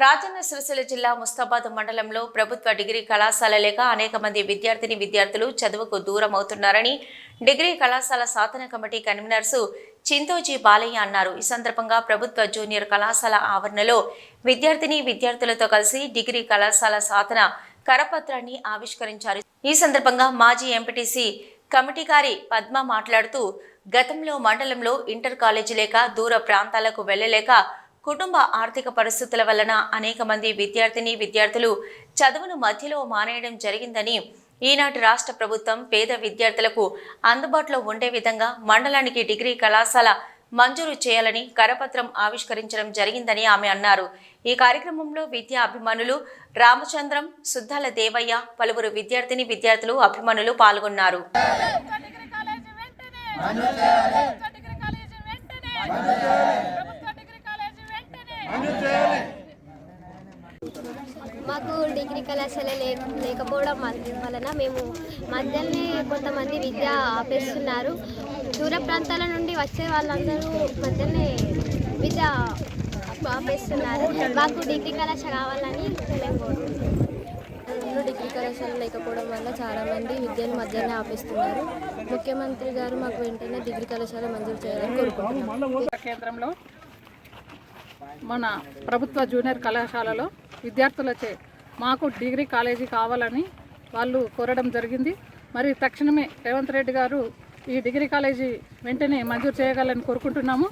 రాజన్న సిరిసిల్ల జిల్లా ముస్తాబాద్ మండలంలో ప్రభుత్వ డిగ్రీ కళాశాల లేక అనేక మంది విద్యార్థిని విద్యార్థులు చదువుకు దూరం అవుతున్నారని డిగ్రీ కళాశాల సాధన కమిటీ కన్వీనర్సు చింతోజీ బాలయ్య అన్నారు. ఈ సందర్భంగా ప్రభుత్వ జూనియర్ కళాశాల ఆవరణలో విద్యార్థిని విద్యార్థులతో కలిసి డిగ్రీ కళాశాల సాధన కరపత్రాన్ని ఆవిష్కరించారు. ఈ సందర్భంగా మాజీ ఎంపీటీసీ కమిటీకారి పద్మ మాట్లాడుతూ గతంలో మండలంలో ఇంటర్ కాలేజీ లేక దూర ప్రాంతాలకు వెళ్ళలేక కుటుంబ ఆర్థిక పరిస్థితుల వలన అనేక మంది విద్యార్థిని విద్యార్థులు చదువును మధ్యలో మానేయడం జరిగిందని ఈనాటి రాష్ట్ర ప్రభుత్వం పేద విద్యార్థులకు అందుబాటులో ఉండే విధంగా మండలానికి డిగ్రీ కళాశాల మంజూరు చేయాలని కరపత్రం ఆవిష్కరించడం జరిగిందని ఆమె అన్నారు. ఈ కార్యక్రమంలో విద్యా అభిమానులు రామచంద్రం సుద్దాల దేవయ్య పలువురు విద్యార్థిని విద్యార్థులు అభిమానులు పాల్గొన్నారు. ప్రభుత్వ డిగ్రీ కాలేజీ వెంటనే ప్రభుత్వ డిగ్రీ కాలేజీ వెంటనే ప్రభుత్వ డిగ్రీ కాలేజీ వెంటనే మాకు డిగ్రీ కళాశాల లే లేకపోవడం వలన మేము మధ్యలోనే కొంతమంది విద్య ఆపేస్తున్నారు. దూర ప్రాంతాల నుండి వచ్చే వాళ్ళందరూ మధ్యలోనే విద్య ఆపేస్తున్నారు. మాకు డిగ్రీ కళాశాల కావాలని మేము డిగ్రీ కళాశాల లేకపోవడం వల్ల చాలామంది విద్యను మధ్యనే ఆపేస్తున్నారు. ముఖ్యమంత్రి గారు మాకు వెంటనే డిగ్రీ కళాశాల మంజూరు చేయాలని కోరుకుంటున్నాం. కేంద్రంలో మన ప్రభుత్వ జూనియర్ కళాశాలలో విద్యార్థులచే మాకు డిగ్రీ కాలేజీ కావాలని వాళ్ళు కోరడం జరిగింది. మరి తక్షణమే రేవంత్ రెడ్డి గారు ఈ డిగ్రీ కాలేజీ వెంటనే మంజూరు చేయగలని కోరుకుంటున్నాము.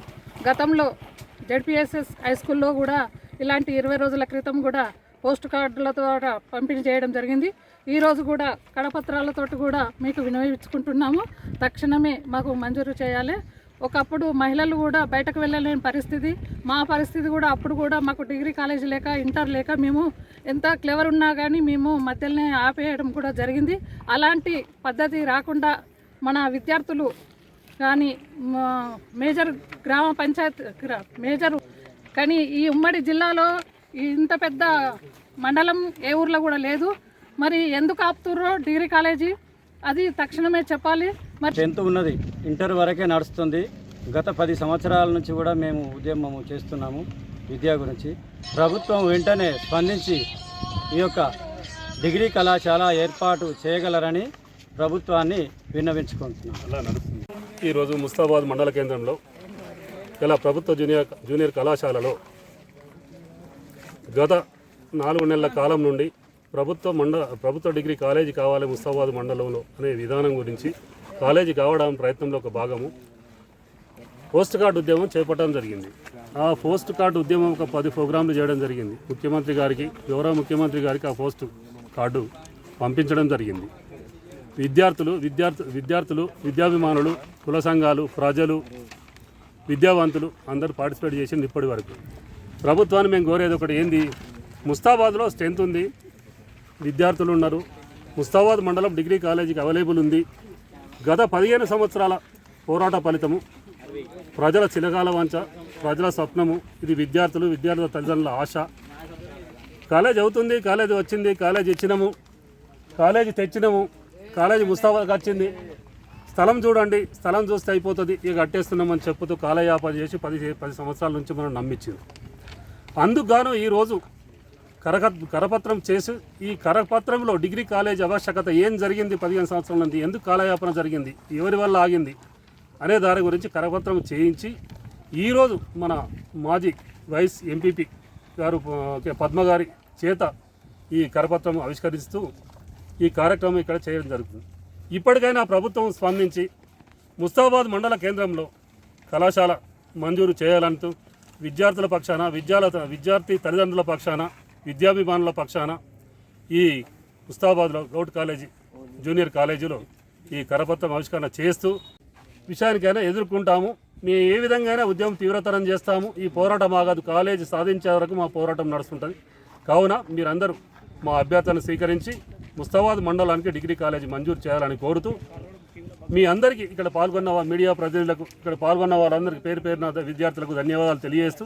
గతంలో జడ్పిఎస్ఎస్ హై స్కూల్లో కూడా ఇలాంటి ఇరవై రోజుల క్రితం కూడా పోస్ట్ కార్డుల ద్వారా పంపిణీ చేయడం జరిగింది. ఈరోజు కూడా కడపత్రాలతో కూడా మీకు వినియోగించుకుంటున్నాము. తక్షణమే మాకు మంజూరు చేయాలి. ఒకప్పుడు మహిళలు కూడా బయటకు వెళ్ళలేని పరిస్థితి. మా పరిస్థితి కూడా అప్పుడు కూడా మాకు డిగ్రీ కాలేజ్ లేక ఇంటర్ లేక మేము ఎంత క్లెవర్ ఉన్నా కానీ మేము మధ్యలోనే ఆపేయడం కూడా జరిగింది. అలాంటి పద్ధతి రాకుండా మన విద్యార్థులు కానీ మేజర్ గ్రామ పంచాయత్ గ్రా- మేజర్ కానీ ఈ ఉమ్మడి జిల్లాలో ఇంత పెద్ద మండలం ఏ ఊర్లో కూడా లేదు. మరి ఎందుకు ఆపుతుర్రో డిగ్రీ కాలేజీ? అది తక్షణమే చెప్పాలి. మరి టెన్త్ ఉన్నది. ఇంటర్ వరకే నడుస్తుంది. గత పది సంవత్సరాల నుంచి కూడా మేము ఉద్యమం చేస్తున్నాము విద్య గురించి. ప్రభుత్వం వెంటనే స్పందించి ఈ యొక్క డిగ్రీ కళాశాల ఏర్పాటు చేయగలరని ప్రభుత్వాన్ని విన్నవించుకుంటున్నాం. అలా నడుస్తుంది. ఈరోజు ముస్తాబాద్ మండల కేంద్రంలో ఇలా ప్రభుత్వ జూనియర్ జూనియర్ కళాశాలలో గత నాలుగు నెలల కాలం నుండి ప్రభుత్వ మండ ప్రభుత్వ డిగ్రీ కాలేజీ కావాలి ముస్తాబాద్ మండలంలో అనే విధానం గురించి కాలేజీ కావడం ప్రయత్నంలో ఒక భాగము. పోస్ట్ కార్డు ఉద్యమం చేపట్టడం జరిగింది. ఆ పోస్ట్ కార్డు ఉద్యమం ఒక పది ప్రోగ్రాంలు చేయడం జరిగింది. ముఖ్యమంత్రి గారికి గౌరవ ముఖ్యమంత్రి గారికి ఆ పోస్ట్ కార్డు పంపించడం జరిగింది. విద్యార్థులు విద్యార్థు విద్యార్థులు విద్యాభిమానులు కుల సంఘాలు ప్రజలు విద్యావంతులు అందరూ పార్టిసిపేట్ చేసింది ఇప్పటి వరకు. ప్రభుత్వాన్ని మేము కోరేది ఒకటి ఏంది? ముస్తాబాద్లో స్ట్రెంత్ ఉంది. విద్యార్థులు ఉన్నారు. ముస్తాబాద్ మండలం డిగ్రీ కాలేజీకి అవైలబుల్ ఉంది. గత పదిహేను సంవత్సరాల పోరాట ఫలితము ప్రజల చిలకాల వంచ ప్రజల స్వప్నము ఇది విద్యార్థులు విద్యార్థుల తల్లిదండ్రుల ఆశ. కాలేజ్ అవుతుంది కాలేజ్ వచ్చింది కాలేజ్ ఇచ్చినాము కాలేజీ తెచ్చినాము కాలేజీ ముస్తాబాద్కి వచ్చింది స్థలం చూడండి స్థలం చూస్తే అయిపోతుంది ఇక కట్టేస్తున్నామని చెప్పుతూ కాలయాపన చేసి పది పది సంవత్సరాల నుంచి మనం నమ్మించింది. అందుకు గాను ఈరోజు కరక కరపత్రం చేసి ఈ కరపత్రంలో డిగ్రీ కాలేజ్ ఆవశ్యకత ఏం జరిగింది పదిహేను సంవత్సరాల నుండి ఎందుకు కాలయాపన జరిగింది? ఎవరి వల్ల ఆగింది? అనే దాని గురించి కరపత్రం చేయించి ఈరోజు మన మాజీ వైస్ ఎంపీపీ గారు పద్మగారి చేత ఈ కరపత్రం ఆవిష్కరిస్తూ ఈ కార్యక్రమం ఇక్కడ చేయడం జరుగుతుంది. ఇప్పటికైనా ప్రభుత్వం స్పందించి ముస్తాబాద్ మండల కేంద్రంలో కళాశాల మంజూరు చేయాలంటూ విద్యార్థుల పక్షాన విద్యాల విద్యార్థి తల్లిదండ్రుల పక్షాన విద్యాభిమానుల పక్షాన ఈ ముస్తాబాద్లో గౌట్ కాలేజీ జూనియర్ కాలేజీలో ఈ కరపత్రం ఆవిష్కరణ చేస్తూ విషయానికైనా ఎదుర్కొంటాము. మేము ఏ విధంగా ఉద్యమం తీవ్రతరం చేస్తాము. ఈ పోరాటం ఆగదు. కాలేజీ సాధించే వరకు మా పోరాటం నడుస్తుంటుంది. కావున మీరందరూ మా అభ్యర్థులను స్వీకరించి ముస్తాబాద్ మండలానికి డిగ్రీ కాలేజీ మంజూరు చేయాలని కోరుతూ మీ అందరికీ ఇక్కడ పాల్గొన్న మీడియా ప్రతినిధులకు ఇక్కడ పాల్గొన్న వాళ్ళందరికీ పేరు పేరున విద్యార్థులకు ధన్యవాదాలు తెలియజేస్తూ